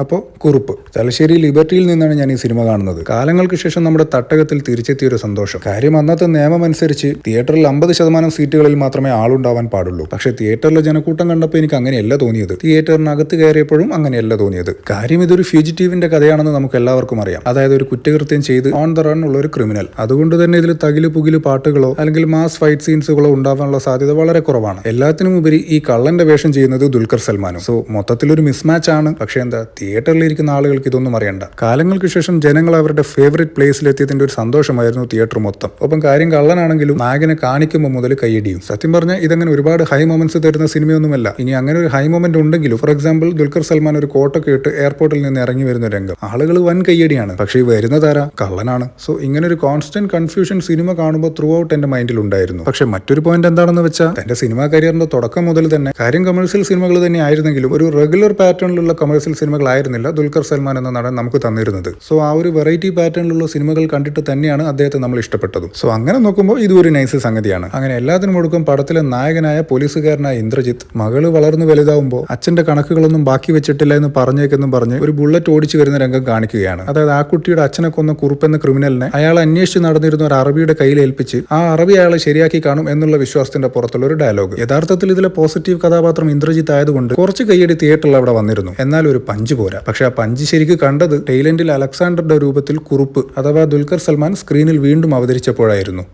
അപ്പോൾ കുറുപ്പ്. തലശ്ശേരി ലിബർട്ടിയിൽ നിന്നാണ് ഞാൻ ഈ സിനിമ കാണുന്നത്. കാലങ്ങൾക്ക് ശേഷം നമ്മുടെ തട്ടകത്തിൽ തിരിച്ചെത്തിയ ഒരു സന്തോഷം. കാര്യം അന്നത്തെ നിയമം അനുസരിച്ച് തിയേറ്ററിൽ അമ്പത് ശതമാനം സീറ്റുകളിൽ മാത്രമേ ആളുണ്ടാവാൻ പാടുള്ളൂ. പക്ഷേ തിയേറ്ററിലെ ജനക്കൂട്ടം കണ്ടപ്പോൾ എനിക്ക് അങ്ങനെയല്ല തോന്നിയത്. തിയേറ്ററിനകത്ത് കയറിയപ്പോഴും അങ്ങനെയല്ല തോന്നിയത്. കാര്യം ഇതൊരു ഫ്യൂജിറ്റീവിന്റെ കഥയാണെന്ന് നമുക്ക് എല്ലാവർക്കും അറിയാം. അതായത് ഒരു കുറ്റകൃത്യം ചെയ്ത് ഓൺ ദ റൺ ഉള്ള ഒരു ക്രിമിനൽ. അതുകൊണ്ട് തന്നെ ഇതിൽ തകിൽ പുകിൽ പാട്ടുകളോ അല്ലെങ്കിൽ മാസ് ഫൈറ്റ് സീൻസുകളോ ഉണ്ടാവാനുള്ള സാധ്യത വളരെ കുറവാണ്. എല്ലാത്തിനും ഉപരി ഈ കള്ളന്റെ വേഷം ചെയ്യുന്നത് ദുൽഖർ സൽമാനും. സോ മൊത്തത്തിലൊരു മിസ്മാച്ച് ആണ് പക്ഷേ എന്താ തിയേറ്ററിൽ ഇരിക്കുന്ന ആളുകൾക്ക് ഇതൊന്നും അറിയണ്ട. കാലങ്ങൾക്ക് ശേഷം ജനങ്ങൾ അവരുടെ ഫേവറേറ്റ് പ്ലേസിലെത്തിയതിന്റെ ഒരു സന്തോഷമായിരുന്നു തിയേറ്റർ മൊത്തം. ഒപ്പം കാര്യം കള്ളനാണെങ്കിലും നായകനെ കാണിക്കുമ്പോൾ മുതൽ കൈയടിയും. സത്യം പറഞ്ഞാൽ ഇതങ്ങനെ ഒരുപാട് ഹൈ മൊമെന്റ്സ് തരുന്ന സിനിമയൊന്നുമല്ല. ഇനി അങ്ങനെ ഒരു ഹൈ മൊമെന്റ് ഉണ്ടെങ്കിലും ഫോർ എക്സാമ്പിൾ ദുൽഖർ സൽമാൻ ഒരു കോട്ടൊക്കെ ഇട്ട് എയർപോർട്ടിൽ നിന്ന് ഇറങ്ങി വരുന്ന രംഗം. ആളുകൾ വൻ കയ്യടിയാണ് പക്ഷേ വരുന്ന തര കള്ളനാണ്. സോ ഇങ്ങനെ ഒരു കോൺസ്റ്റന്റ് കൺഫ്യൂഷൻ സിനിമ കാണുമ്പോൾ ത്രൂ ഔട്ട് എന്റെ മൈൻഡിൽ ഉണ്ടായിരുന്നു. പക്ഷെ മറ്റൊരു പോയിന്റ് എന്താണെന്ന് വെച്ചാൽ എന്റെ സിനിമാ കരിയറിന്റെ തുടക്കം മുതൽ തന്നെ കാര്യം കമേഴ്സ്യൽ സിനിമകൾ തന്നെ ആയിരുന്നെങ്കിലും ഒരു റെഗുലർ പാറ്റേണിലുള്ള കമേഴ്സ്യൽ സിനിമകളായിരുന്നില്ല ദുൽഖർ സൽമാൻ എന്ന നടൻ നമുക്ക് തന്നിരുന്നത്. സോ ആ ഒരു വെറൈറ്റി പാറ്റേണിലുള്ള സിനിമകൾ കണ്ടിട്ട് തന്നെയാണ് അദ്ദേഹത്തെ നമ്മൾ ഇഷ്ടപ്പെട്ടതും. സോ അങ്ങനെ നോക്കുമ്പോൾ ഇത് ഒരു നൈസ് സംഗതിയാണ്. അങ്ങനെ എല്ലാത്തിനും ഒടുക്കം പടത്തിലെ നായകനായ പോലീസുകാരനായ ഇന്ദ്രജിത്ത് മകൾ വളർന്നു വലുതാവുമ്പോൾ അച്ഛന്റെ കണക്കുകളൊന്നും ബാക്കി വെച്ചിട്ടില്ല എന്ന് പറഞ്ഞേക്കെന്നും പറഞ്ഞ് ഒരു ബുള്ളറ്റ് ഓടിച്ചു വരുന്ന രംഗം കാണിക്കുകയാണ്. അതായത് ആ കുട്ടിയുടെ അച്ഛനെ കൊന്ന കുറുപ്പെന്ന ക്രിമിനലിനെ അയാൾ അന്വേഷിച്ച് നടന്നിരുന്ന ഒരു അറബിയുടെ കയ്യിൽ ഏൽപ്പിച്ച് ആ അറബി അയാളെ ശരിയാക്കി കാണും എന്നുള്ള വിശ്വാസത്തിന്റെ പുറത്തുള്ള ഒരു ഡയലോഗ് യഥാർത്ഥത്തിൽ ഇതിലെ പോസിറ്റീവ് കഥാപാത്രം ഇന്ദ്രജിത്ത് ആയതുകൊണ്ട് കുറച്ച് കൈയടി തിയേറ്ററിൽ അവിടെ വന്നിരുന്നു. എന്നാൽ ഒരു പഞ്ച് പോരാ. പക്ഷെ ആ പഞ്ച് ശരിക്ക് കണ്ടത് ടൈലൻഡിൽ അലക്സാണ്ടറുടെ രൂപത്തിൽ കുറുപ്പ് അഥവാ ദുൽഖർ സൽമാൻ സ്ക്രീനിൽ വീണ്ടും അവതരിച്ചപ്പോഴായിരുന്നു.